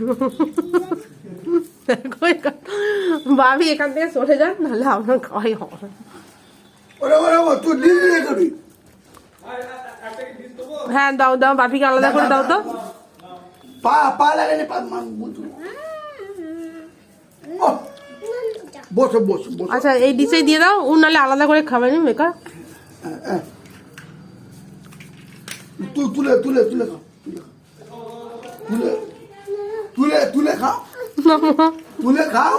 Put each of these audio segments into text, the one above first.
ভাবি এখান থেকে সরে যান নাহলে আপনার খাওয়াই হবে। হ্যাঁ দাও দাও বাপিকে আলাদা করে দাও তো। পা পা লাগালে বসো বসো আচ্ছা এই ডিশে দিয়ে দাও ও নাহলে আলাদা করে খাবে নি মেকা। তুলে তুলে তুলে তুলে তুলে খাও।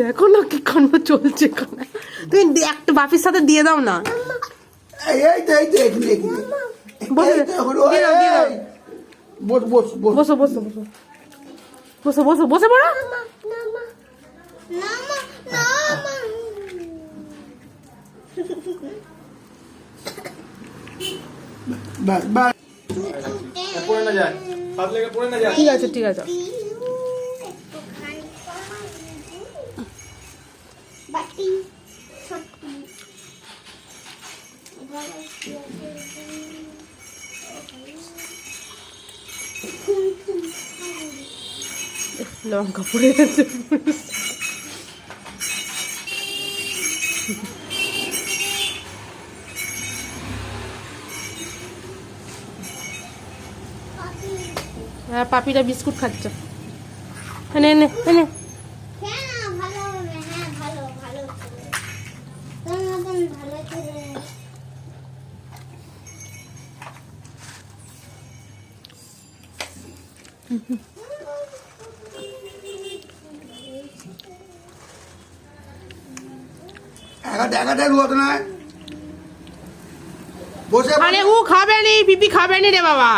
দেখো না কি কান্ড চলছে এখানে। তুমি একটা বাপির সাথে দিয়ে দাও না। এই এই তো এই তো এখানে এখানে বসে এই তো হলো, দিয়ে দাও, দিয়ে দাও। এই। বস বস বস। বসো বসো বসো। বসো বসো বসে পড়ো। বাস বাস পড়ে না যায়? ঠিক আছে ঠিক আছে। লঙ্কা পড়ে গেছে। হ্যাঁ পাপিটা বিস্কুট খাচ্ছে। এনে এনে এনে আরে ও খাবে নি পিপি খাবে নি রে বাবা।